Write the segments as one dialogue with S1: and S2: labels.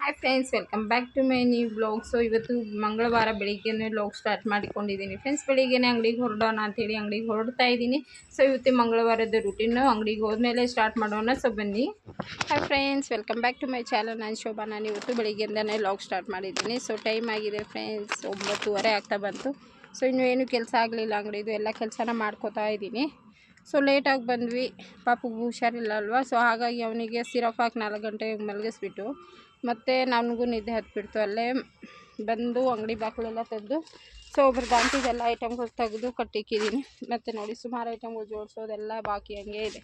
S1: Hi friends welcome back to my new vlog so ಇವತ್ತು ಮಂಗಳವಾರ ಬೆಳಿಗ್ಗೆನೇ ಬ್ಲಾಗ್ ಸ್ಟಾರ್ಟ್ ಮಾಡಿಕೊಂಡಿದ್ದೀನಿ. ಫ್ರೆಂಡ್ಸ್ ಬೆಳಿಗ್ಗೆನೇ ಅಂಗಡಿಗೆ ಹೊರಡೋಣ ಅಂತೇಳಿ ಅಂಗಡಿಗೆ ಹೊರಡ್ತಾ ಇದ್ದೀನಿ. ಸೊ ಇವತ್ತು ಮಂಗಳವಾರದ ರುಟೀನು ಅಂಗಡಿಗೆ ಹೋದ್ಮೇಲೆ ಸ್ಟಾರ್ಟ್ ಮಾಡೋಣ. ಸೊ ಬನ್ನಿ. Hi friends welcome back to my channel ನಾನು ಶೋಭಾ ನಾನು ಇವತ್ತು ಬೆಳಿಗ್ಗೆಯಿಂದನೇ ಲಾಗ್ ಸ್ಟಾರ್ಟ್ ಮಾಡಿದ್ದೀನಿ. ಸೊ ಟೈಮ್ ಆಗಿದೆ ಫ್ರೆಂಡ್ಸ್ ಒಂಬತ್ತುವರೆ ಆಗ್ತಾ ಬಂತು. ಸೊ ಇನ್ನೂ ಏನು ಕೆಲಸ ಆಗಲಿಲ್ಲ ಅಂಗಡಿದು. ಎಲ್ಲ ಕೆಲಸನ ಮಾಡ್ಕೋತಾ ಇದ್ದೀನಿ. ಸೊ ಲೇಟಾಗಿ ಬಂದ್ವಿ. ಪಾಪುಗೆ ಹುಷಾರಿಲ್ಲ ಅಲ್ವಾ? ಸೊ ಹಾಗಾಗಿ ಅವನಿಗೆ ಸಿರಪ್ ಹಾಕಿ ನಾಲ್ಕು ಗಂಟೆಗೆ ಮಲಗಿಸ್ಬಿಟ್ಟು, ಮತ್ತು ನನಗೂ ನಿದ್ದೆ ಹತ್ಬಿಡ್ತು. ಅಲ್ಲೇ ಬಂದು ಅಂಗಡಿ ಬಾಗಿಲೆಲ್ಲ ತೆಗೆದು ಸೊ ಒಬ್ರದ್ದು ಅಂಟಿದೆಲ್ಲ ಐಟಮ್ಗಳು ತೆಗೆದು ಕಟ್ಟಿಕ್ಕಿದ್ದೀನಿ ಮತ್ತು ನೋಡಿ, ಸುಮಾರು ಐಟಮ್ಗಳು ಜೋಡಿಸೋದೆಲ್ಲ ಬಾಕಿ ಹಂಗೆ ಇದೆ.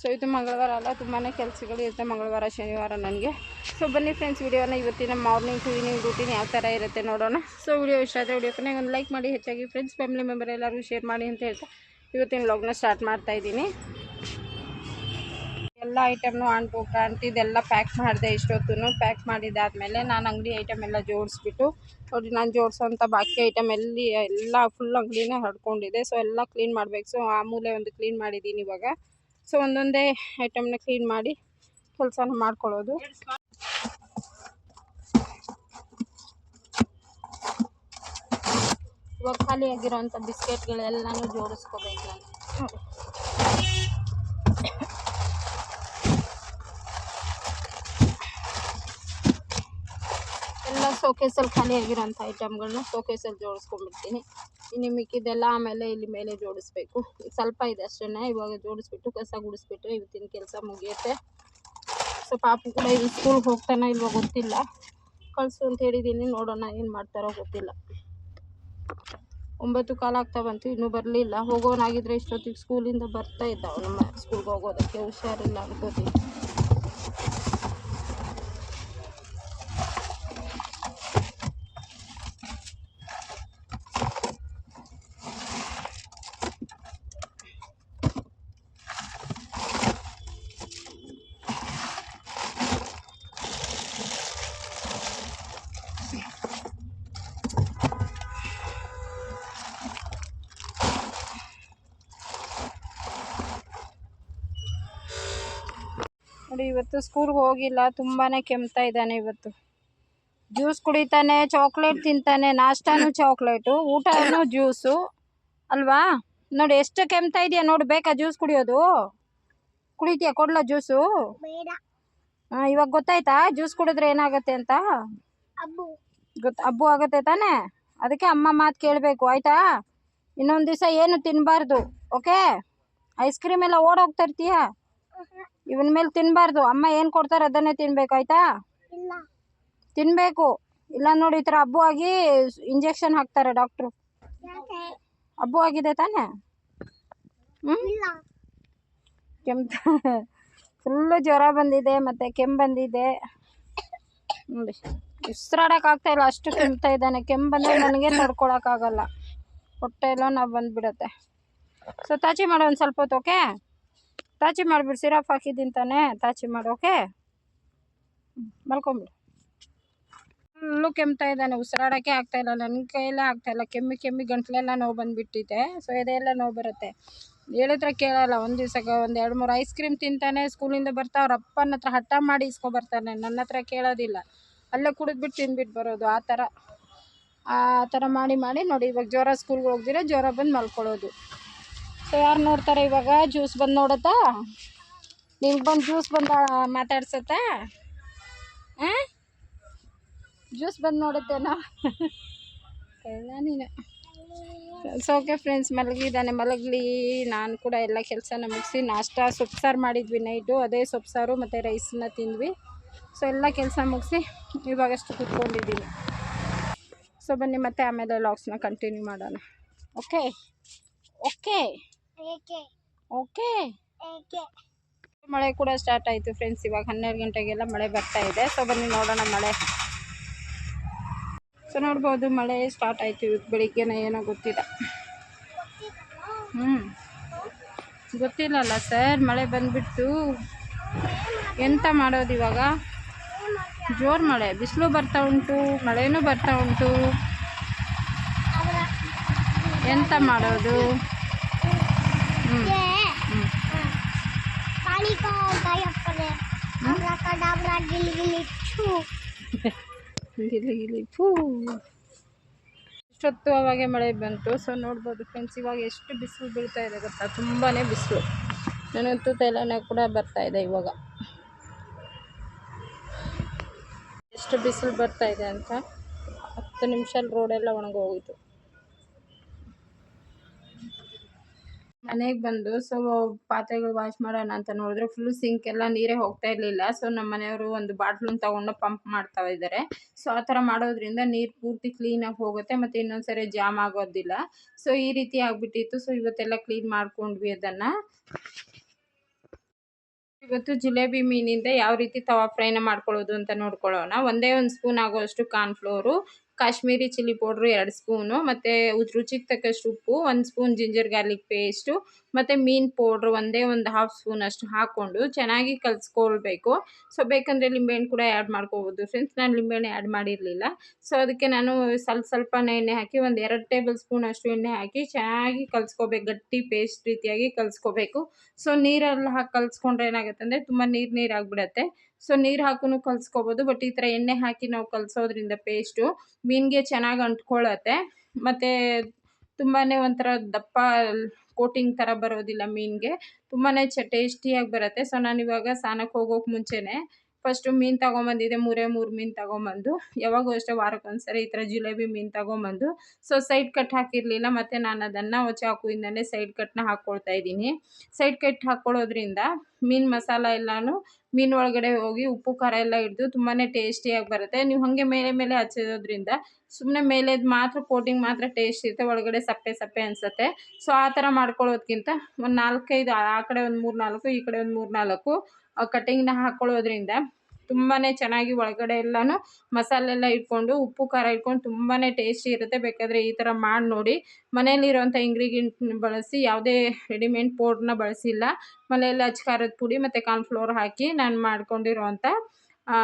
S1: ಸೊ ಇದು ಮಂಗಳವಾರ ಅಲ್ಲ ತುಂಬಾ ಕೆಲಸಗಳು ಇರುತ್ತೆ ಮಂಗಳವಾರ, ಶನಿವಾರ ನನಗೆ. ಸೊ ಬನ್ನಿ ಫ್ರೆಂಡ್ಸ್ ವಿಡಿಯೋನ ಇವತ್ತಿನ ಮಾರ್ನಿಂಗ್ ಟು ಈವ್ನಿಂಗ್ ರೂಟೀನ್ ಯಾವ ಥರ ಇರುತ್ತೆ ನೋಡೋಣ. ಸೊ ವಿಡಿಯೋ ಇಷ್ಟ ಆದರೆ ವಿಡಿಯೋಕ್ಕೆ ಒಂದು ಲೈಕ್ ಮಾಡಿ, ಹೆಚ್ಚಾಗಿ ಫ್ರೆಂಡ್ಸ್ ಫ್ಯಾಮಿಲಿ ಮೆಂಬರ್ ಎಲ್ಲರಿಗೂ ಶೇರ್ ಮಾಡಿ ಅಂತ ಹೇಳ್ತಾ ಇವತ್ತಿನ ಲಗ್ನ ಸ್ಟಾರ್ಟ್ ಮಾಡ್ತಾ ಇದ್ದೀನಿ. ಎಲ್ಲ ಐಟಮ್ನು ಅನ್ಬೋಗ್ರ ಅಂತ ಇದೆಲ್ಲ ಪ್ಯಾಕ್ ಮಾಡಿದೆ ಇಷ್ಟೊತ್ತು ಪ್ಯಾಕ್ ಮಾಡಿದ್ದಾದಮೇಲೆ ನಾನು ಅಂಗಡಿ ಐಟಮ್ ಎಲ್ಲ ಜೋಡಿಸ್ಬಿಟ್ಟು, ನೋಡಿ ನಾನು ಜೋಡಿಸೋಂಥ ಬಾಕಿ ಐಟಮ್ ಎಲ್ಲಿ, ಎಲ್ಲ ಫುಲ್ ಅಂಗಡಿನೇ ಹಡ್ಕೊಂಡಿದೆ ಸೊ ಎಲ್ಲ ಕ್ಲೀನ್ ಮಾಡಬೇಕು. ಸೊ ಆ ಮೂಲೆ ಒಂದು ಕ್ಲೀನ್ ಮಾಡಿದ್ದೀನಿ ಇವಾಗ. ಸೊ ಒಂದೊಂದೇ ಐಟಮ್ನ ಕ್ಲೀನ್ ಮಾಡಿ, ಕೆಲಸನ ಮಾಡ್ಕೊಳ್ಳೋದು. ಇವಾಗ ಖಾಲಿ ಆಗಿರೋಂಥ ಬಿಸ್ಕೆಟ್ಗಳೆಲ್ಲನೂ ಜೋಡಿಸ್ಕೋಬೇಕು ನಾನು. ಎಲ್ಲ ಶೋಕೇಸಲ್ಲಿ ಖಾಲಿ ಆಗಿರೋಂಥ ಐಟಮ್ಗಳನ್ನ ಶೋಕೇಸಲ್ಲಿ ಜೋಡಿಸ್ಕೊಂಡ್ಬಿಡ್ತೀನಿ. ಇನ್ನು ಮಿಕ್ಕಿದ್ದೆಲ್ಲ ಆಮೇಲೆ ಇಲ್ಲಿ ಮೇಲೆ ಜೋಡಿಸ್ಬೇಕು. ಸ್ವಲ್ಪ ಇದೆ ಅಷ್ಟೇ ಇವಾಗ ಜೋಡಿಸ್ಬಿಟ್ಟು ಕಸ ಗುಡಿಸ್ಬಿಟ್ಟು ಇವತ್ತಿನ ಕೆಲಸ ಮುಗಿಯುತ್ತೆ. ಸೊ, ಪಾಪು ಕೂಡ ಇಲ್ಲಿ ಸ್ಕೂಲ್ಗೆ ಹೋಗ್ತಾನೆ ಇಲ್ವೋ ಗೊತ್ತಿಲ್ಲ. ಕಳಿಸು ಅಂತ ಹೇಳಿದ್ದೀನಿ ನೋಡೋಣ ಏನು ಮಾಡ್ತಾರೋ ಗೊತ್ತಿಲ್ಲ. ಒಂಬತ್ತು ಕಾಲ ಆಗ್ತಾ ಬಂತು, ಇನ್ನೂ ಬರಲಿಲ್ಲ. ಹೋಗೋನಾಗಿದ್ರೆ ಇಷ್ಟೊತ್ತಿಗೆ ಸ್ಕೂಲಿಂದ ಬರ್ತಾ ಇದ್ದ ಅವನು ಸ್ಕೂಲ್ಗೆ ಹೋಗೋದಕ್ಕೆ. ಹುಷಾರಿಲ್ಲ ಅನ್ಕೋತೀನಿ. ನೋಡಿ ಇವತ್ತು ಸ್ಕೂಲ್ಗೆ ಹೋಗಿಲ್ಲ ತುಂಬಾ ಕೆಮ್ತಾ ಇದ್ದಾನೆ ಇವತ್ತು. ಜ್ಯೂಸ್ ಕುಡಿತಾನೆ ಚಾಕ್ಲೇಟ್ ತಿಂತಾನೆ ನಾಷ್ಟಾನು ಚಾಕ್ಲೇಟು ಊಟನೂ ಜ್ಯೂಸು ಅಲ್ವಾ? ನೋಡಿ ಎಷ್ಟು ಕೆಮ್ತಾ ಇದೆಯಾ ನೋಡಿ ಬೇಕಾ ಜ್ಯೂಸ್ ಕುಡಿಯೋದು? ಕುಡಿತೀಯಾ? ಕೊಡ್ಲ ಜ್ಯೂಸು ಹಾಂ ಇವಾಗ ಗೊತ್ತಾಯ್ತಾ? ಜ್ಯೂಸ್ ಕುಡಿದ್ರೆ ಏನಾಗುತ್ತೆ ಅಂತ? ಗೊತ್ತ ಹಬ್ಬು ಆಗುತ್ತೆ ತಾನೇ? ಅದಕ್ಕೆ ಅಮ್ಮ ಮಾತು ಕೇಳಬೇಕು ಆಯಿತಾ? ಇನ್ನೊಂದು ದಿವಸ ಏನು ತಿನ್ನಬಾರ್ದು ಓಕೆ? ಐಸ್ ಕ್ರೀಮ್ ಎಲ್ಲ ಓಡೋಗ್ತಾ ಇರ್ತೀಯ? ಇವನ ಮೇಲೆ ತಿನ್ಬಾರ್ದು. ಅಮ್ಮ ಏನು ಕೊಡ್ತಾರೆ ಅದನ್ನೇ ತಿನ್ಬೇಕು ಆಯ್ತಾ? ತಿನ್ನಬೇಕು ಇಲ್ಲ ನೋಡಿ ಈ ಥರ ಹಬ್ಬ ಆಗಿ ಇಂಜೆಕ್ಷನ್ ಹಾಕ್ತಾರೆ ಡಾಕ್ಟ್ರು. ಹಬ್ಬ ಆಗಿದೆ ತಾನೇ? ಹ್ಞೂ ಕೆಂಪು ಫುಲ್ಲು ಜ್ವರ ಬಂದಿದೆ ಮತ್ತು ಕೆಮ್ಮು ಬಂದಿದೆ. ನೋಡಿ ಆಗ್ತಾ ಇಲ್ಲ ಅಷ್ಟು ಕೆಮ್ತಾ ಇದ್ದಾನೆ. ಕೆಮ್ಮು ಬಂದರೆ ನನಗೆ ತಡ್ಕೊಳಕ್ಕಾಗಲ್ಲ ಹೊಟ್ಟೆ ಎಲ್ಲ ನಾವು ಬಂದುಬಿಡತ್ತೆ. ಸೊ ತಾಚಿ ಮಾಡೋ ಒಂದು ಸ್ವಲ್ಪ ಹೊತ್ತು ಓಕೆ? ತಾಚಿ ಮಾಡಿಬಿಡು, ಸಿರಪ್ ಹಾಕಿದ್ದೀನಿ ತಾನೇ ತಾಚಿ ಮಾಡು, ಓಕೆ? ಮಲ್ಕೊಂಬಿಡು. ಫುಲ್ಲು ಕೆಮ್ತಾ ಇದ್ದಾನೆ ಉಸಿರಾಡೋಕ್ಕೆ ಆಗ್ತಾಯಿಲ್ಲ ನನ್ನ ಕೈಯಲ್ಲೇ ಆಗ್ತಾಯಿಲ್ಲ ಕೆಮ್ಮಿ ಕೆಮ್ಮಿ, ಗಂಟ್ಲೆಲ್ಲ ನೋವು ಬಂದುಬಿಟ್ಟಿದೆ, ಸೊ ಇದೆಲ್ಲ ನೋವು ಬರುತ್ತೆ. ಹೇಳಿದ್ರೆ ಕೇಳಲ್ಲ, ಒಂದು ದಿವ್ಸಕ್ಕೆ ಒಂದು ಎರಡು ಮೂರು ಐಸ್ ಕ್ರೀಮ್ ತಿಂತಾನೆ ಸ್ಕೂಲಿಂದ ಬರ್ತಾ ಅವ್ರ ಅಪ್ಪನ ಹತ್ರ ಹಠ ಮಾಡಿ ಇಸ್ಕೊಬರ್ತಾನೆ ನನ್ನ ಹತ್ರ ಕೇಳೋದಿಲ್ಲ. ಅಲ್ಲೇ ಕುಡಿದ್ಬಿಟ್ಟು ತಿಂದ್ಬಿಟ್ಟು ಬರೋದು, ಆ ಥರ. ಆ ಥರ ಮಾಡಿ ಮಾಡಿ ನೋಡಿ, ಇವಾಗ ಜ್ವರ ಸ್ಕೂಲ್ಗೆ ಹೋಗ್ದಿರ ಜ್ವರ ಬಂದು ಮಲ್ಕೊಳ್ಳೋದು. ಸೊ ಯಾರು ನೋಡ್ತಾರೆ ಇವಾಗ? ಜ್ಯೂಸ್ ಬಂದು ನೋಡುತ್ತಾ? ನಿಂಗೆ ಬಂದು ಜ್ಯೂಸ್ ಬಂದು ಮಾತಾಡ್ಸತ್ತಾ? ಹಾಂ ಜ್ಯೂಸ್ ಬಂದು ನೋಡುತ್ತೇನೋ? ನೀನು. ಸೊ ಓಕೆ ಫ್ರೆಂಡ್ಸ್ ಮಲಗಿದ್ದಾನೆ. ಮಲಗಲಿ. ನಾನು ಕೂಡ ಎಲ್ಲ ಕೆಲಸನ ಮುಗಿಸಿ ನಾಷ್ಟ, ಸೊಪ್ಪು ಸಾರು ಮಾಡಿದ್ವಿ ನೈಟು ಅದೇ ಸೊಪ್ಪು ಸಾರು ಮತ್ತು ರೈಸನ್ನ ತಿಂದ್ವಿ. ಸೊ ಎಲ್ಲ ಕೆಲಸ ಮುಗಿಸಿ ಇವಾಗಷ್ಟು ಕೂತ್ಕೊಂಡಿದ್ದೀನಿ. ಸೊ ಬನ್ನಿ ಮತ್ತೆ ಆಮೇಲೆ ಲಾಕ್ಸ್ನ ಕಂಟಿನ್ಯೂ ಮಾಡೋಣ. Okay okay okay. ಮಳೆ ಕೂಡ ಸ್ಟಾರ್ಟ್ ಆಯಿತು ಫ್ರೆಂಡ್ಸ್ ಇವಾಗ ಹನ್ನೆರಡು ಗಂಟೆಗೆಲ್ಲ ಮಳೆ ಬರ್ತಾ ಇದೆ. ಸೊ ಬನ್ನಿ ನೋಡೋಣ ಮಳೆ. ಸೊ ನೋಡ್ಬೋದು ಮಳೆ ಸ್ಟಾರ್ಟ್ ಆಯಿತು ಇವತ್ತು ಬೆಳಿಗ್ಗೆನೇ ಏನೋ ಗೊತ್ತಿಲ್ಲ. ಹ್ಞೂ ಗೊತ್ತಿಲ್ಲಲ್ಲ ಸರ್ ಮಳೆ ಬಂದುಬಿಟ್ಟು ಎಂತ ಮಾಡೋದು ಇವಾಗ? ಜೋರು ಮಳೆ. ಬಿಸಿಲು ಬರ್ತಾ ಉಂಟು ಮಳೆನೂ ಬರ್ತಾ ಉಂಟು. ಎಂತ ಮಾಡೋದು?
S2: ಗಿಲಿ ಗಿಲಿ
S1: ಫೂ ಇಷ್ಟೊತ್ತು ಅವಾಗೆ ಮಳೆ ಬಂತು. ಸೊ ನೋಡ್ಬೋದು ಫ್ರೆಂಡ್ಸ್ ಇವಾಗ ಎಷ್ಟು ಬಿಸಿಲು ಬೀಳ್ತಾ ಇದೆ ಗೊತ್ತಾ? ತುಂಬಾ ಬಿಸಿಲು. ನನಗಂತೂ ತೈಲನ ಕೂಡ ಬರ್ತಾ ಇದೆ ಇವಾಗ. ಎಷ್ಟು ಬಿಸಿಲು ಬರ್ತಾ ಇದೆ ಅಂತ ಹತ್ತು ನಿಮಿಷ ರೋಡೆಲ್ಲ ಒಣಗೋಗಿತ್ತು ಮನೆಗೆ ಬಂದು ಸೊ ಪಾತ್ರೆಗಳು ವಾಶ್ ಮಾಡೋಣ ಅಂತ ನೋಡಿದ್ರೆ ಫುಲ್ ಸಿಂಕ್ ಎಲ್ಲ ನೀರೇ ಹೋಗ್ತಾ ಇರಲಿಲ್ಲ. ಸೊ ನಮ್ಮ ಮನೆಯವರು ಒಂದು ಬಾಟ್ಲನ್ನ ತಗೊಂಡು ಪಂಪ್ ಮಾಡ್ತಾ ಇದ್ದಾರೆ ಸೊ ಆ ಥರ ಮಾಡೋದ್ರಿಂದ ನೀರು ಪೂರ್ತಿ ಕ್ಲೀನಾಗಿ ಹೋಗುತ್ತೆ ಮತ್ತು ಇನ್ನೊಂದ್ಸರಿ ಜಾಮ್ ಆಗೋದಿಲ್ಲ. ಸೊ ಈ ರೀತಿ ಆಗಿಬಿಟ್ಟಿತ್ತು. ಸೊ ಇವತ್ತೆಲ್ಲ ಕ್ಲೀನ್ ಮಾಡ್ಕೊಂಡ್ವಿ ಅದನ್ನು. ಇವತ್ತು ಜಿಲೇಬಿ ಮೀನಿಂದ ಯಾವ ರೀತಿ ತವಾ ಫ್ರೈನ ಮಾಡ್ಕೊಳ್ಳೋದು ಅಂತ ನೋಡ್ಕೊಳ್ಳೋಣ. ಒಂದೇ ಒಂದು ಸ್ಪೂನ್ ಆಗೋಷ್ಟು ಕಾರ್ನ್ಫ್ಲೋರು ಕಾಶ್ಮೀರಿ ಚಿಲ್ಲಿ ಪೌಡ್ರು ಎರಡು ಸ್ಪೂನು, ಮತ್ತು ರುಚಿಗೆ ತಕ್ಕಷ್ಟು ಉಪ್ಪು, ಒಂದು ಸ್ಪೂನ್ ಜಿಂಜರ್ ಗಾರ್ಲಿಕ್ ಪೇಸ್ಟು, ಮತ್ತು ಮೀನು ಪೌಡ್ರು ಒಂದೇ ಒಂದು ಹಾಫ್ ಸ್ಪೂನ್ ಅಷ್ಟು ಹಾಕ್ಕೊಂಡು ಚೆನ್ನಾಗಿ ಕಲಿಸ್ಕೊಳ್ಬೇಕು. ಸೊ, ಬೇಕಂದರೆ ಲಿಂಬೆಹಣ್ಣು ಕೂಡ ಆ್ಯಡ್ ಮಾಡ್ಕೋಬೋದು. ಫ್ರೆಂಡ್ಸ್, ನಾನು ಲಿಂಬೆಹಣ್ಣು ಆ್ಯಡ್ ಮಾಡಿರಲಿಲ್ಲ. ಸೊ, ಅದಕ್ಕೆ ನಾನು ಸ್ವಲ್ಪ ಸ್ವಲ್ಪನೇ ಎಣ್ಣೆ ಹಾಕಿ ಒಂದು ಎರಡು ಟೇಬಲ್ ಸ್ಪೂನ್ ಅಷ್ಟು ಎಣ್ಣೆ ಹಾಕಿ ಚೆನ್ನಾಗಿ ಕಲಿಸ್ಕೋಬೇಕು. ಗಟ್ಟಿ ಪೇಸ್ಟ್ ರೀತಿಯಾಗಿ ಕಲಿಸ್ಕೋಬೇಕು. ಸೊ, ನೀರಲ್ಲಿ ಹಾಕಿ ಕಲಿಸ್ಕೊಂಡ್ರೆ ಏನಾಗುತ್ತೆ ಅಂದರೆ ತುಂಬ ನೀರು ನೀರು ಆಗಿಬಿಡತ್ತೆ. ಸೊ ನೀರು ಹಾಕೂ ಕಲ್ಸ್ಕೋಬೋದು ಬಟ್ ಈ ಥರ ಎಣ್ಣೆ ಹಾಕಿ ನಾವು ಕಲಿಸೋದ್ರಿಂದ ಪೇಸ್ಟು ಮೀನಿಗೆ ಚೆನ್ನಾಗಿ ಅಂಟ್ಕೊಳ್ಳತ್ತೆ ಮತ್ತು ತುಂಬಾ ಒಂಥರ ದಪ್ಪ ಕೋಟಿಂಗ್ ಥರ ಬರೋದಿಲ್ಲ ಮೀನಿಗೆ. ತುಂಬಾ ಚ ಟೇಸ್ಟಿಯಾಗಿ ಬರುತ್ತೆ. ಸೊ ನಾನು ಇವಾಗ ಸ್ನಾನಕ್ಕೆ ಹೋಗೋಕೆ ಮುಂಚೆನೇ ಫಸ್ಟು ಮೀನು ತಗೊಂಬಂದಿದ್ದೆ ಮೂರೇ ಮೂರು ಮೀನು ತಗೊಂಬಂದು. ಯಾವಾಗೂ ಅಷ್ಟೇ ವಾರಕ್ಕೊಂದ್ಸರಿ ಈ ಥರ ಜಿಲೇಬಿ ಮೀನು ತಗೊಂಬಂದು. ಸೊ ಸೈಡ್ ಕಟ್ ಹಾಕಿರಲಿಲ್ಲ, ಮತ್ತು ನಾನು ಅದನ್ನು ಚಾಕುಯಿಂದನೇ ಸೈಡ್ ಕಟ್ನ ಹಾಕ್ಕೊಳ್ತಾ ಇದ್ದೀನಿ. ಸೈಡ್ ಕಟ್ ಹಾಕ್ಕೊಳ್ಳೋದ್ರಿಂದ ಮೀನು ಮಸಾಲ ಎಲ್ಲಾನು ಮೀನು ಒಳಗಡೆ ಹೋಗಿ ಉಪ್ಪು, ಖಾರ ಎಲ್ಲ ಹಿಡಿದು ತುಂಬಾ ಟೇಸ್ಟಿಯಾಗಿ ಬರುತ್ತೆ. ನೀವು ಹಾಗೆ ಮೇಲೆ ಮೇಲೆ ಹಚ್ಚಿರೋದ್ರಿಂದ ಸುಮ್ಮನೆ ಮೇಲೆದು ಮಾತ್ರ ಕೋಟಿಂಗ್ ಮಾತ್ರ ಟೇಸ್ಟ್ ಇರುತ್ತೆ, ಒಳಗಡೆ ಸಪ್ಪೆ ಸಪ್ಪೆ ಅನಿಸುತ್ತೆ. ಸೊ ಆ ಥರ ಮಾಡ್ಕೊಳ್ಳೋದ್ಕಿಂತ ಒಂದು ನಾಲ್ಕೈದು, ಆ ಕಡೆ ಒಂದು ಮೂರು ನಾಲ್ಕು ಈ ಕಡೆ ಒಂದು ಮೂರು ನಾಲ್ಕು ಕಟ್ಟಿಂಗ್ನ ಹಾಕ್ಕೊಳ್ಳೋದ್ರಿಂದ ತುಂಬಾ ಚೆನ್ನಾಗಿ ಒಳಗಡೆ ಎಲ್ಲನೂ ಮಸಾಲೆ ಎಲ್ಲ ಇಟ್ಕೊಂಡು, ಉಪ್ಪು, ಖಾರ ಇಟ್ಕೊಂಡು ತುಂಬಾ ಟೇಸ್ಟಿ ಇರುತ್ತೆ. ಬೇಕಾದರೆ ಈ ಥರ ಮಾಡಿ ನೋಡಿ. ಮನೆಯಲ್ಲಿರುವಂಥ ಇಂಗ್ರೀಡಿಯೆಂಟ್ನ ಬಳಸಿ, ಯಾವುದೇ ರೆಡಿಮೇಡ್ ಪೌಡ್ರನ್ನ ಬಳಸಿಲ್ಲ. ಮನೆಯಲ್ಲಿ ಅಚ್ಚ ಖಾರದ ಪುಡಿ ಮತ್ತು ಕಾರ್ನ್ಫ್ಲೋರ್ ಹಾಕಿ ನಾನು ಮಾಡ್ಕೊಂಡಿರೋವಂಥ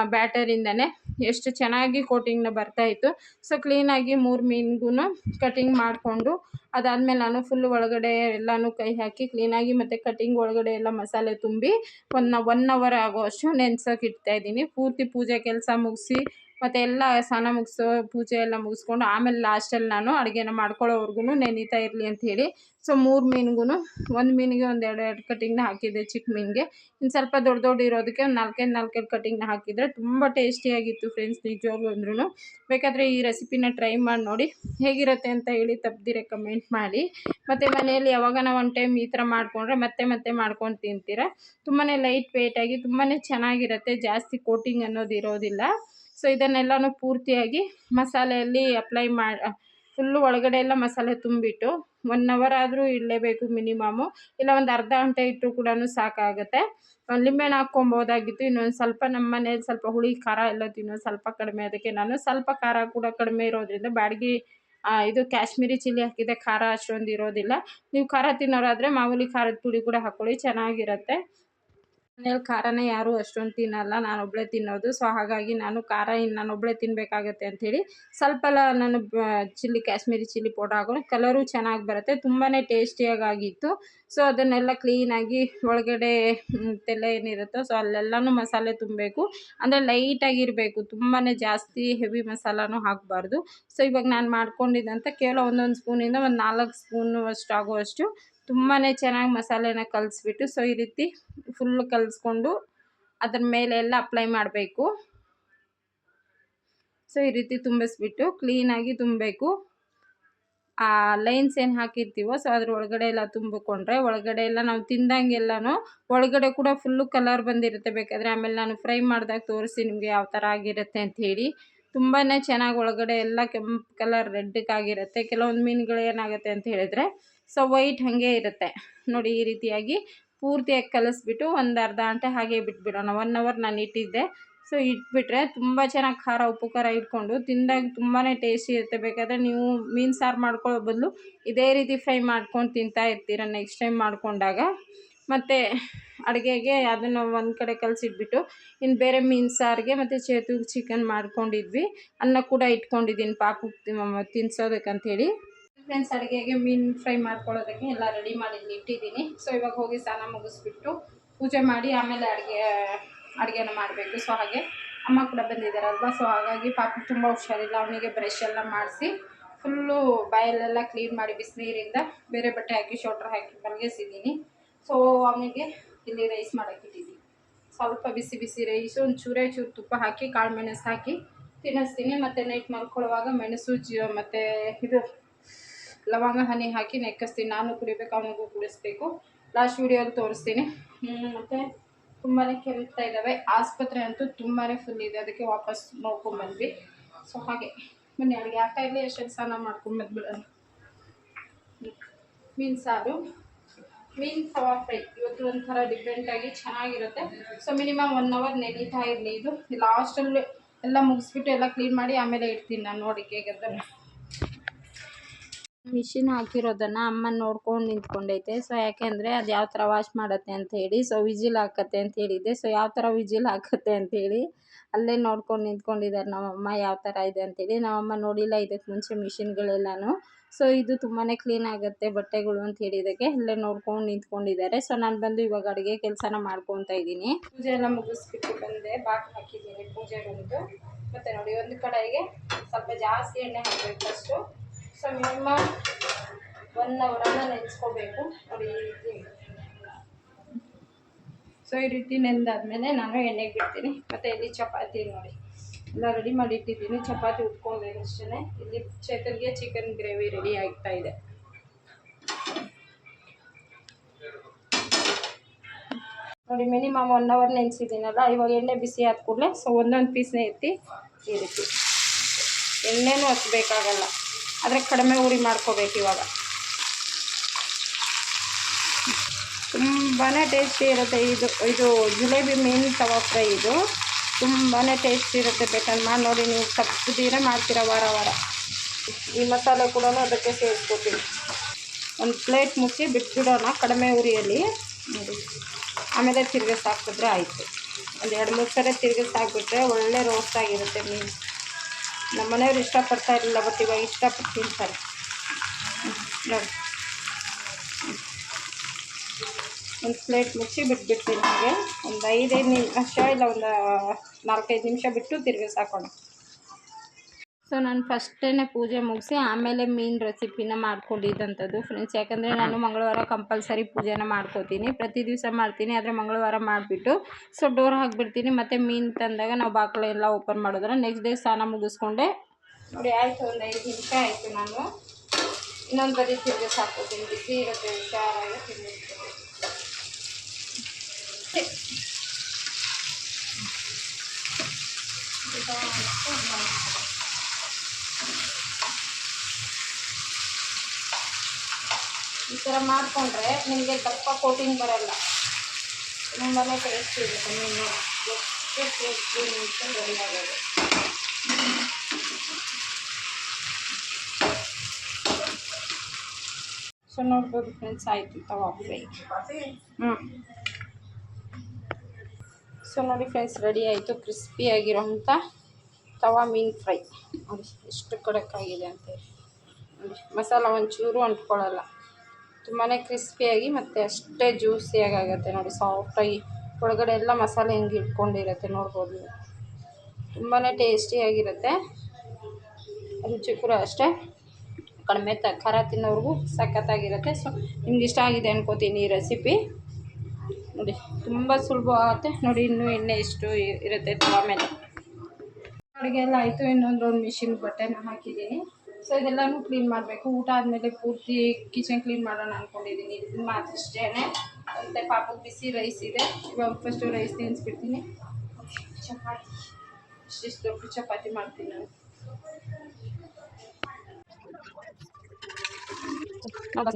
S1: ಬ್ಯಾಟರಿಂದನೇ ಎಷ್ಟು ಚೆನ್ನಾಗಿ ಕೋಟಿಂಗ್ನ ಬರ್ತಾಯಿತ್ತು ಸೊ ಕ್ಲೀನಾಗಿ ಮೂರು ಮೀನಿಗೂ ಕಟಿಂಗ್ ಮಾಡಿಕೊಂಡು ಅದಾದಮೇಲೆ ನಾನು ಫುಲ್ ಒಳಗಡೆ ಎಲ್ಲನೂ ಕೈ ಹಾಕಿ ಕ್ಲೀನಾಗಿ ಮತ್ತು ಕಟಿಂಗ್ ಒಳಗಡೆ ಎಲ್ಲ ಮಸಾಲೆ ತುಂಬಿ ಒನ್ ಒನ್ ಅವರ್ ಆಗೋ ಆಗೋವಷ್ಟು ನೆನ್ಸೋಕೆ ಇಡ್ತಾಯಿದ್ದೀನಿ ಪೂರ್ತಿ ಪೂಜೆ ಕೆಲಸ ಮುಗಿಸಿ ಮತ್ತು ಎಲ್ಲ ಸ್ನಾನ ಮುಗಿಸೋ, ಪೂಜೆ ಎಲ್ಲ ಮುಗಿಸ್ಕೊಂಡು ಆಮೇಲೆ ಲಾಸ್ಟಲ್ಲಿ ನಾನು ಅಡುಗೆನ ಮಾಡ್ಕೊಳ್ಳೋವರೆಗೂ ನೆನೀತಾ ಇರಲಿ ಅಂತ ಹೇಳಿ ಸೊ ಮೂರು ಮೀನಿಗೂ ಒಂದು ಮೀನಿಗೆ ಒಂದು ಎರಡು ಎರಡು ಕಟ್ಟಿಂಗ್ನ ಹಾಕಿದ್ದೆ ಚಿಕ್ಕ ಮೀನಿಗೆ. ಇನ್ನು ಸ್ವಲ್ಪ ದೊಡ್ಡ ದೊಡ್ಡ ಇರೋದಕ್ಕೆ ಒಂದು ನಾಲ್ಕೈದು ನಾಲ್ಕೈದು ಕಟ್ಟಿಂಗ್ನ ಹಾಕಿದರೆ ತುಂಬ ಟೇಸ್ಟಿಯಾಗಿತ್ತು ಫ್ರೆಂಡ್ಸ್ ನಿಜವಾಗ್ಲೂ ಅಂದ್ರೂ ಬೇಕಾದರೆ ಈ ರೆಸಿಪಿನ ಟ್ರೈ ಮಾಡಿ ನೋಡಿ, ಹೇಗಿರುತ್ತೆ ಅಂತ ಹೇಳಿ ತಪ್ಪದಿರೆ ಕಮೆಂಟ್ ಮಾಡಿ. ಮತ್ತು ಮನೆಯಲ್ಲಿ ಯಾವಾಗನ ಒಂದು ಟೈಮ್ ಈ ಥರ ಮಾಡಿಕೊಂಡ್ರೆ ಮತ್ತೆ ಮತ್ತೆ ಮಾಡ್ಕೊಂಡು ತಿಂತೀರ. ತುಂಬಾ ಲೈಟ್ ವೆಯ್ಟಾಗಿ ತುಂಬಾ ಚೆನ್ನಾಗಿರುತ್ತೆ, ಜಾಸ್ತಿ ಕೋಟಿಂಗ್ ಅನ್ನೋದು ಇರೋದಿಲ್ಲ. ಸೊ ಇದನ್ನೆಲ್ಲನೂ ಪೂರ್ತಿಯಾಗಿ ಮಸಾಲೆಯಲ್ಲಿ ಅಪ್ಲೈ ಮಾಡಿ ಫುಲ್ಲು ಒಳಗಡೆ ಎಲ್ಲ ಮಸಾಲೆ ತುಂಬಿಟ್ಟು ಒನ್ ಅವರ್ ಆದರೂ ಇಡಲೇಬೇಕು ಮಿನಿಮಮು. ಇಲ್ಲ ಒಂದು ಅರ್ಧ ಗಂಟೆ ಇಟ್ಟರು ಕೂಡ ಸಾಕಾಗುತ್ತೆ. ಲಿಂಬೆಹಣ್ಣು ಹಾಕ್ಕೊಬೋದಾಗಿತ್ತು ಇನ್ನೊಂದು ಸ್ವಲ್ಪ ನಮ್ಮ ಮನೇಲಿ ಸ್ವಲ್ಪ ಹುಳಿ, ಖಾರ ಎಲ್ಲ ತಿನ್ನೋದು ಸ್ವಲ್ಪ ಕಡಿಮೆ. ಅದಕ್ಕೆ ನಾನು ಸ್ವಲ್ಪ ಖಾರ ಕೂಡ ಕಡಿಮೆ ಇರೋದ್ರಿಂದ ಬಾಡಿಗೆ ಇದು ಕಾಶ್ಮೀರಿ ಚಿಲ್ಲಿ ಹಾಕಿದೆ ಖಾರ ಅಷ್ಟೊಂದು ಇರೋದಿಲ್ಲ. ನೀವು ಖಾರ ತಿನ್ನೋರಾದರೆ ಮಾಮೂಲಿ ಖಾರದ ಪುಡಿ ಕೂಡ ಹಾಕ್ಕೊಳ್ಳಿ, ಚೆನ್ನಾಗಿರುತ್ತೆ. ಮನೇಲಿ ಖಾರನ ಯಾರೂ ಅಷ್ಟೊಂದು ತಿನ್ನಲ್ಲ ನಾನೊಬ್ಬಳೇ ತಿನ್ನೋದು. ಸೊ ಹಾಗಾಗಿ ನಾನು ಖಾರ ಇನ್ನು ನಾನೊಬ್ಬಳೇ ತಿನ್ನಬೇಕಾಗತ್ತೆ ಅಂಥೇಳಿ ಸ್ವಲ್ಪ ನಾನು ಚಿಲ್ಲಿ, ಕಾಶ್ಮೀರಿ ಚಿಲ್ಲಿ ಪೌಡರ್ ಹಾಕೊಂಡು ಕಲರು ಚೆನ್ನಾಗಿ ಬರುತ್ತೆ. ತುಂಬಾ ಟೇಸ್ಟಿಯಾಗಿತ್ತು ಸೊ ಅದನ್ನೆಲ್ಲ ಕ್ಲೀನಾಗಿ ಒಳಗಡೆ ತೆಲೆ ಏನಿರುತ್ತೋ ಸೊ ಅಲ್ಲೆಲ್ಲನೂ ಮಸಾಲೆ ತುಂಬಬೇಕು. ಅಂದರೆ ಲೈಟಾಗಿರಬೇಕು ತುಂಬಾ ಜಾಸ್ತಿ ಹೆವಿ ಮಸಾಲಾನು ಹಾಕಬಾರ್ದು. ಸೊ ಇವಾಗ ನಾನು ಮಾಡ್ಕೊಂಡಿದ್ದಂಥ ಕೇವಲ ಒಂದೊಂದು ಸ್ಪೂನಿಂದ ಒಂದು ನಾಲ್ಕು ಸ್ಪೂನು ಅಷ್ಟು ಆಗುವಷ್ಟು ತುಂಬಾ ಚೆನ್ನಾಗಿ ಮಸಾಲೆನ ಕಲಿಸ್ಬಿಟ್ಟು ಸೊ ಈ ರೀತಿ ಫುಲ್ಲು ಕಲಿಸ್ಕೊಂಡು ಅದ್ರ ಮೇಲೆ ಎಲ್ಲ ಅಪ್ಲೈ ಮಾಡಬೇಕು. ಸೊ ಈ ರೀತಿ ತುಂಬಿಸ್ಬಿಟ್ಟು ಕ್ಲೀನಾಗಿ ತುಂಬಬೇಕು. ಆ ಲೈನ್ಸ್ ಏನು ಹಾಕಿರ್ತೀವೋ ಸೊ ಅದ್ರ ಒಳಗಡೆ ಎಲ್ಲ ತುಂಬಿಕೊಂಡ್ರೆ, ಒಳಗಡೆ ಎಲ್ಲ ನಾವು ತಿಂದಂಗೆಲ್ಲನೂ ಒಳಗಡೆ ಕೂಡ ಫುಲ್ಲು ಕಲರ್ ಬಂದಿರುತ್ತೆ. ಬೇಕಾದರೆ ಆಮೇಲೆ ನಾನು ಫ್ರೈ ಮಾಡಿದಾಗ ತೋರಿಸಿ ನಿಮಗೆ ಯಾವ ಥರ ಆಗಿರುತ್ತೆ ಅಂಥೇಳಿ ತುಂಬಾ ಚೆನ್ನಾಗಿ ಒಳಗಡೆ ಎಲ್ಲ ಕೆಂಪು ಕಲರ್ ರೆಡ್ಡಕ್ಕಾಗಿರುತ್ತೆ ಕೆಲವೊಂದು ಮೀನುಗಳು ಏನಾಗುತ್ತೆ ಅಂತ ಹೇಳಿದ್ರೆ ಸೊ ವೈಟ್ ಹಾಗೆ ಇರುತ್ತೆ. ನೋಡಿ, ಈ ರೀತಿಯಾಗಿ ಪೂರ್ತಿಯಾಗಿ ಕಲಿಸ್ಬಿಟ್ಟು ಒಂದು ಅರ್ಧ ಗಂಟೆ ಹಾಗೆ ಬಿಟ್ಬಿಡೋಣ. ಒನ್ ಅವರ್ ನಾನು ಇಟ್ಟಿದ್ದೆ. ಸೊ ಇಟ್ಬಿಟ್ರೆ ತುಂಬ ಚೆನ್ನಾಗಿ ಖಾರ, ಉಪ್ಪು, ಖಾರ ಇಟ್ಕೊಂಡು ತಿಂದಾಗ ತುಂಬಾ ಟೇಸ್ಟಿ ಇರುತ್ತೆ. ಬೇಕಾದರೆ ನೀವು ಮೀನು ಸಾರು ಮಾಡ್ಕೊಳ್ಳೋ ಬದಲು ಇದೇ ರೀತಿ ಫ್ರೈ ಮಾಡ್ಕೊಂಡು ತಿಂತಾ ಇರ್ತೀರ ನೆಕ್ಸ್ಟ್ ಟೈಮ್ ಮಾಡಿಕೊಂಡಾಗ. ಮತ್ತು ಅಡುಗೆಗೆ ಅದನ್ನು ಒಂದು ಕಡೆ ಕಲಸಿಟ್ಬಿಟ್ಟು ಇನ್ನು ಬೇರೆ ಮೀನು ಸಾರಿಗೆ ಮತ್ತು ಚೇತು ಚಿಕನ್ ಮಾಡ್ಕೊಂಡಿದ್ವಿ. ಅನ್ನ ಕೂಡ ಇಟ್ಕೊಂಡಿದ್ದೀನಿ. ಪಾಪು ತಿನ್ಸೋದಕ್ಕಂಥೇಳಿ ಫ್ರೆಂಡ್ಸ್, ಅಡುಗೆಗೆ ಮೀನು ಫ್ರೈ ಮಾಡ್ಕೊಳ್ಳೋದಕ್ಕೆ ಎಲ್ಲ ರೆಡಿ ಮಾಡಿ ಇಟ್ಟಿದ್ದೀನಿ. ಸೊ ಇವಾಗ ಹೋಗಿ ಸ್ನಾನ ಮುಗಿಸ್ಬಿಟ್ಟು ಪೂಜೆ ಮಾಡಿ ಆಮೇಲೆ ಅಡುಗೆ, ಅಡುಗೆನ ಮಾಡಬೇಕು. ಸೊ ಹಾಗೆ ಅಮ್ಮ ಕೂಡ ಬಂದಿದ್ದಾರಲ್ವ ಸೊ ಹಾಗಾಗಿ ಪಾಪ ತುಂಬ ಹುಷಾರಿಲ್ಲ. ಅವನಿಗೆ ಬ್ರಷ್ ಎಲ್ಲ ಮಾಡಿಸಿ ಫುಲ್ಲು ಬಾಯಲ್ಲೆಲ್ಲ ಕ್ಲೀನ್ ಮಾಡಿ ಬಿಸಿನೀರಿಂದ ಬೇರೆ ಬಟ್ಟೆ ಹಾಕಿ ಶೋಲ್ಡ್ರ್ ಹಾಕಿ ಮಲಗಿಸಿದ್ದೀನಿ. ಸೊ ಅವನಿಗೆ ಇಲ್ಲಿ ರೈಸ್ ಮಾಡೋಕ್ಕಿಟ್ಟಿದ್ದೀನಿ ಸ್ವಲ್ಪ ಬಿಸಿ ಬಿಸಿ ರೈಸು ಒಂದು ಚೂರೇ ಚೂರು ತುಪ್ಪ ಹಾಕಿ, ಕಾಳು ಮೆಣಸು ಹಾಕಿ ತಿನ್ನಿಸ್ತೀನಿ. ಮತ್ತು ನೈಟ್ ಮಲ್ಕೊಳ್ಳುವಾಗ ಮೆಣಸು, ಜೀ, ಮತ್ತು ಇದು ಲವಂಗ, ಹನಿ ಹಾಕಿ ನೆಕ್ಕಿಸ್ತೀನಿ. ನಾನು ಕುಡಿಬೇಕು, ಅವನಿಗೂ ಕುಡಿಸ್ಬೇಕು. ಲಾಸ್ಟ್ ವೀಡಿಯೋಲ್ಲಿ ತೋರಿಸ್ತೀನಿ. ಮತ್ತು ತುಂಬಾ ಕೆರೆತಾ ಇದ್ದಾವೆ. ಆಸ್ಪತ್ರೆ ಅಂತೂ ತುಂಬಾ ಫುಲ್ ಇದೆ. ಅದಕ್ಕೆ ವಾಪಸ್ ನೋಡ್ಕೊಂಬಂದ್ವಿ ಸೊ ಹಾಗೆ. ಬನ್ನಿ, ಅಡುಗೆ ಆಗ್ತಾ ಇರಲಿ. ಎಷ್ಟು ಸ್ನಾನ ಮಾಡ್ಕೊಂಬಂದ್ಬಿಡೋಣ ಮೀನು ಸಾರು. ಮೀನು ತವಾ ಫ್ರೈ. ಇವತ್ತು ಒಂಥರ ಡಿಫ್ರೆಂಟಾಗಿ ಚೆನ್ನಾಗಿರುತ್ತೆ. ಸೊ ಮಿನಿಮಮ್ ಒನ್ ಅವರ್ ನೆನೀತಾ ಇರಲಿ. ಇದು ಲಾಸ್ಟಲ್ಲಿ ಎಲ್ಲ ಮುಗಿಸ್ಬಿಟ್ಟು ಎಲ್ಲ ಕ್ಲೀನ್ ಮಾಡಿ ಆಮೇಲೆ ಇಡ್ತೀನಿ ನಾನು ನೋಡಿ ಹೇಗಂದ್ರೆ ಮಿಷಿನ್ ಹಾಕಿರೋದನ್ನ ಅಮ್ಮ ನೋಡ್ಕೊಂಡು ನಿಂತ್ಕೊಂಡೈತೆ. ಸೊ ಯಾಕೆಂದರೆ ಅದು ಯಾವ ಥರ ವಾಶ್ ಮಾಡುತ್ತೆ ಅಂತ ಹೇಳಿ ಸೊ ವಿಜಿಲ್ ಹಾಕತ್ತೆ ಅಂತ ಹೇಳಿದ್ದೆ. ಸೊ ಯಾವ ಥರ ವಿಜಿಲ್ ಹಾಕತ್ತೆ ಅಂತೇಳಿ ಅಲ್ಲೇ ನೋಡ್ಕೊಂಡು ನಿಂತ್ಕೊಂಡಿದ್ದಾರೆ ನಮ್ಮಮ್ಮ ಯಾವ ಥರ ಇದೆ ಅಂತೇಳಿ ನಮ್ಮಮ್ಮ ನೋಡಿಲ್ಲ ಇದಕ್ಕೆ ಮುಂಚೆ ಮಿಷಿನ್ಗಳೆಲ್ಲನೂ. ಸೊ ಇದು ತುಂಬಾ ಕ್ಲೀನ್ ಆಗುತ್ತೆ ಬಟ್ಟೆಗಳು ಅಂತ ಹೇಳಿದಕ್ಕೆ ಅಲ್ಲೇ ನೋಡ್ಕೊಂಡು ನಿಂತ್ಕೊಂಡಿದ್ದಾರೆ ಸೊ ನಾನು ಬಂದು ಇವಾಗ ಅಡುಗೆ ಕೆಲಸನ ಮಾಡ್ಕೊತಾ ಇದ್ದೀನಿ. ಪೂಜೆ ಎಲ್ಲ ಮುಗಿಸ್ಬಿಟ್ಟು ಬಂದೆ. ಬಾಕ್ ಹಾಕಿದ್ದೀನಿ ಪೂಜೆ ಬಂದು. ಮತ್ತು ನೋಡಿ, ಒಂದು ಕಡೆಗೆ ಸ್ವಲ್ಪ ಜಾಸ್ತಿ ಎಣ್ಣೆ ಹಾಕಬೇಕು ಫಸ್ಟು ಸೊ ಮಿನಿಮಮ್ ಒನ್ ಅವರನ್ನು ನೆನೆಸ್ಕೋಬೇಕು. ನೋಡಿ ಈ ರೀತಿ. ಸೊ ಈ ರೀತಿ ನೆಂದಾದ್ಮೇಲೆ ನಾನು ಎಣ್ಣೆಗೆ ಬಿಡ್ತೀನಿ. ಮತ್ತು ಇಲ್ಲಿ ಚಪಾತಿ ನೋಡಿ. ಎಲ್ಲ ರೆಡಿ ಮಾಡಿ ಇಟ್ಟಿದ್ದೀನಿ. ಚಪಾತಿ ಉಟ್ಕೊಬೇಕು ಅಷ್ಟೇ ಇಲ್ಲಿ ಚೇತನ್ಗೆ ಚಿಕನ್ ಗ್ರೇವಿ ರೆಡಿ ಆಗ್ತಾ ಇದೆ. ನೋಡಿ ಮಿನಿಮಮ್ ಒನ್ ಅವರ್ ನೆನೆಸಿದ್ದೀನಲ್ಲ, ಇವಾಗ ಎಣ್ಣೆ ಬಿಸಿ ಆದ ಕೂಡಲೇ ಸೊ ಒಂದೊಂದು ಪೀಸ್ನೇ ಎತ್ತಿ, ಈ ರೀತಿ. ಎಣ್ಣೆನೂ ಹಚ್ಬೇಕಾಗಲ್ಲ. ಆದರೆ ಕಡಿಮೆ ಉರಿ ಮಾಡ್ಕೋಬೇಕು ಇವಾಗ. ತುಂಬಾ ಟೇಸ್ಟಿ ಇರುತ್ತೆ ಇದು ಇದು ಜಿಲೇಬಿ ಮೀನು ತವಾ ಫ್ರೈ ಇದು. ತುಂಬಾ ಟೇಸ್ಟಿ ಇರುತ್ತೆ ಬೇಕಾದ್ರೆ ಮಾಡಿ ನೋಡಿ ನೀವು ತಪ್ಪದಿರ ಮಾಡ್ತೀರ ವಾರ ವಾರ. ಈ ಮಸಾಲೆ ಕೂಡ ಅದಕ್ಕೆ ಸೇರಿಸ್ಕೊತೀನಿ. ಒಂದು ಪ್ಲೇಟ್ ಮುಚ್ಚಿ ಬಿಟ್ಬಿಡೋಣ ಕಡಿಮೆ ಉರಿಯಲ್ಲಿ. ಆಮೇಲೆ ತಿರ್ಗಿಸ್ ಹಾಕಿದ್ರೆ ಆಯಿತು. ಒಂದು ಎರಡು ಮೂರು ಸರಿ ತಿರ್ಗಿಸ್ ಹಾಕಿಬಿಟ್ರೆ ಒಳ್ಳೆ ರೋಸ್ಟ್ ಆಗಿರುತ್ತೆ ಮೀನು. ನಮ್ಮ ಮನೆಯವ್ರು ಇಷ್ಟಪಡ್ತಾ ಇರಲಿಲ್ಲ ಬಟ್ ಇವಾಗ ಇಷ್ಟಪಟ್ಟು ತಿಂತಾರೆ ನೋಡಿ. ಒಂದು ಪ್ಲೇಟ್ ಮುಚ್ಚಿ ಬಿಟ್ಬಿಡ್ತೀನಿ ನಿಮಗೆ ಒಂದು ಐದೈದು ನಿಮಿಷ ಇಲ್ಲ, ಒಂದು ನಾಲ್ಕೈದು ನಿಮಿಷ ಬಿಟ್ಟು ತಿರ್ಗಿಸಿ ಹಾಕೋಣ ಸೊ ನಾನು ಫಸ್ಟೇ ಪೂಜೆ ಮುಗಿಸಿ ಆಮೇಲೆ ಮೀನು ರೆಸಿಪಿನ ಮಾಡ್ಕೊಂಡಿದ್ದಂಥದ್ದು ಫ್ರೆಂಡ್ಸ್ ಯಾಕಂದರೆ ನಾನು ಮಂಗಳವಾರ ಕಂಪಲ್ಸರಿ ಪೂಜೆನ ಮಾಡ್ಕೋತೀನಿ. ಪ್ರತಿ ದಿವಸ ಮಾಡ್ತೀನಿ ಆದರೆ ಮಂಗಳವಾರ ಮಾಡಿಬಿಟ್ಟು ಸೊ ಡೋರ್ ಹಾಕಿಬಿಡ್ತೀನಿ. ಮತ್ತು ಮೀನು ತಂದಾಗ ನಾವು ಬಾಗಿಲು ಎಲ್ಲ ಓಪನ್ ಮಾಡಿದ್ರೆ ನೆಕ್ಸ್ಟ್ ಡೇ ಸ್ನಾನ ಮುಗಿಸ್ಕೊಂಡೆ. ನೋಡಿ ಆಯಿತು ಒಂದು ಐದು ನಿಮಿಷ ಆಯಿತು ನಾನು. ಇನ್ನೊಂದು ಬದಿ ತಿರುಗಿ ಹಾಕ್ಕೋತೀನಿ ಬಿಸಿ ಇರುತ್ತೆ ಹುಷಾರಾಗಿ ತಿರ್ಗಿಸ್ತೀನಿ ಈ ಥರ ಮಾಡಿಕೊಂಡ್ರೆ ನಿಮಗೆ ದಪ್ಪ ಕೋಟಿಂಗ್ ಬರಲ್ಲ. ತುಂಬಾ ಟೇಸ್ಟ್ ಇರುತ್ತೆ ಮೀನು. ಎಷ್ಟು ಟೇಸ್ಟಿ ನಿಮಿಷ ರೆಡಿ ಆಗೋದು ಸೊ ನೋಡ್ಬೋದು ಫ್ರೆಂಡ್ಸ್ ಆಯಿತು ತವಾ ಫ್ರೈ ಹ್ಞೂ ಸೊ ನೋಡಿ ಫ್ರೆಂಡ್ಸ್ ರೆಡಿ ಆಯಿತು ಕ್ರಿಸ್ಪಿಯಾಗಿರೋಂಥ ತವಾ ಮೀನು ಫ್ರೈ. ಎಷ್ಟು ಕಡಕ್ಕಾಗಿದೆ ಅಂತೇಳಿ ನೋಡಿ, ಮಸಾಲ ಒಂಚೂರು ಅಂಟ್ಕೊಳ್ಳಲ್ಲ. ತುಂಬಾ ಕ್ರಿಸ್ಪಿಯಾಗಿ ಮತ್ತು ಅಷ್ಟೇ ಜ್ಯೂಸಿಯಾಗಿ ಆಗುತ್ತೆ ನೋಡಿ ಸಾಫ್ಟಾಗಿ ಒಳಗಡೆ ಎಲ್ಲ ಮಸಾಲೆ ಹೆಂಗೆ ಇಟ್ಕೊಂಡಿರುತ್ತೆ ನೋಡ್ಬೋದು ನೀವು. ತುಂಬಾ ಟೇಸ್ಟಿಯಾಗಿರುತ್ತೆ ರುಚಿ ಕೂಡ ಅಷ್ಟೇ. ಕಡಿಮೆ ತ, ಖಾರ ತಿನ್ನೋರಿಗೂ ಸಖತ್ತಾಗಿರುತ್ತೆ. ಸೊ ನಿಮ್ಗೆ ಇಷ್ಟ ಆಗಿದೆ ಅನ್ಕೋತೀನಿ ಈ ರೆಸಿಪಿ ನೋಡಿ, ತುಂಬ ಸುಲಭ ಆಗುತ್ತೆ. ನೋಡಿ, ಇನ್ನೂ ಎಣ್ಣೆ ಎಷ್ಟು ಇರುತ್ತೆ ತುಂಬ ಮೇಲೆ. ಅಡುಗೆ ಎಲ್ಲ ಆಯಿತು, ಇನ್ನೊಂದು ಒಂದು ಮಿಷಿನ್ ಬಟ್ಟೆನ ಹಾಕಿದ್ದೀನಿ. ಸೊ ಇದೆಲ್ಲನೂ ಕ್ಲೀನ್ ಮಾಡಬೇಕು. ಊಟ ಆದಮೇಲೆ ಪೂರ್ತಿ ಕಿಚನ್ ಕ್ಲೀನ್ ಮಾಡೋಣ ಅಂದ್ಕೊಂಡಿದ್ದೀನಿ ಇದು ಮಾತ್ರ ಅಷ್ಟೇ ಮತ್ತು ಪಾಪಕ್ಕೆ ಬಿಸಿ ರೈಸ್ ಇದೆ. ಇವಾಗ ಫಸ್ಟು ರೈಸ್ ತಿನ್ನಿಸ್ಬಿಡ್ತೀನಿ ಚಪಾತಿ. ಇಷ್ಟಿಷ್ಟು ದೊಡ್ಡ ಚಪಾತಿ ಮಾಡ್ತೀನಿ ನಾನು. ನಾವು